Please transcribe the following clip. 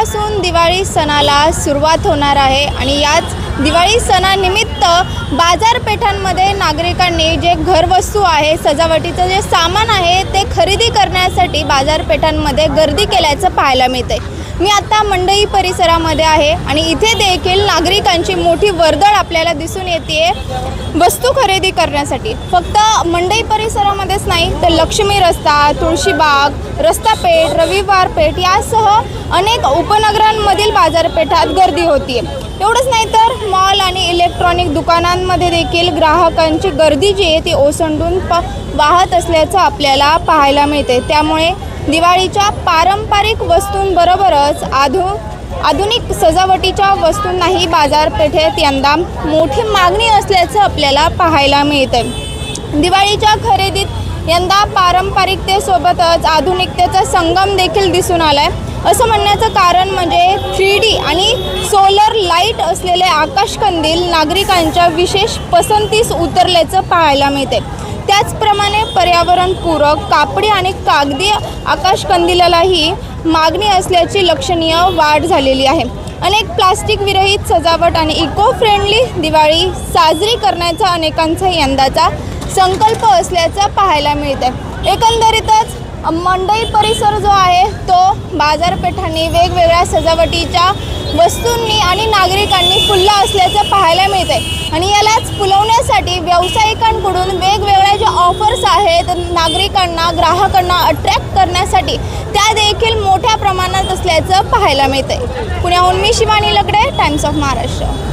उद्यापासून दिवाळी सणाला सुरुवात होणार आहे आणि याच दिवाळी सणानिमित्त बाजारपेठांमध्ये नागरिकांनी जे घरवस्तू आहे सजावटीचं जे सामान आहे ते खरेदी करण्यासाठी बाजारपेठांमध्ये गर्दी केल्याचं पाहायला मिळते मी आता मंडई परिसरामध्ये आहे आणि इथे देखील नागरिकांची मोठी वर्दळ आपल्याला दिसून येते वस्तू खरेदी करण्यासाठी. फक्त मंडई परिसरामध्येच नाही तर लक्ष्मी रस्ता तुळशीबाग रस्ता पेठ रविवार पेठ यासह अनेक उपनगरांमधील बाजारपेठात गर्दी होती एवढंच नाही तर मॉल आणि इलेक्ट्रॉनिक दुकानांमध्ये देखील ग्राहकांची गर्दी जी आहे ती ओसंडून प वाहत असल्याचं आपल्याला पाहायला मिळते त्यामुळे दिवाळीच्या पारंपरिक वस्तूंबरोबरच आधु आधुनिक सजावटीच्या वस्तूंनाही बाजारपेठेत यंदा मोठी मागणी असल्याचं आपल्याला पाहायला मिळतं दिवाळीच्या खरेदीत यंदा पारंपरिकतेसोबतच आधुनिकतेचा संगम देखील दिसून आला आहे असं म्हणण्याचं कारण म्हणजे थ्री डी आणि सोलर लाइट असलेले आकाशकंदील नागरिकांच्या विशेष पसंतीस उतरल्याचं पाहायला मिळते त्याचप्रमाणे पर्यावरणपूरक कापडी आणि कागदी आकाशकंदिलालाही मागणी असल्याची लक्षणीय वाढ झालेली आहे. अनेक प्लास्टिक विरहित सजावट आणि इको फ्रेंडली दिवाळी साजरी करण्याचा अनेकांचा यंदाचा संकल्प असल्याचं पाहायला मिळतं एकंदरीतच मंडई परिसर जो आहे तो बाजारपेठांनी वेगवेगळ्या सजावटीच्या वस्तूंनी आणि नागरिकांनी फुलला असल्याचं पाहायला मिळते आणि यालाच फुलवण्यासाठी व्यावसायिकांकडून वेगवेगळ्या नागरिकांना ग्राहकांना अट्रॅक्ट करण्यासाठी त्या देखील मोठ्या प्रमाणात असल्याचं पाहायला मिळते पुण्याहून मी शिवानी लकडे टाइम्स ऑफ महाराष्ट्र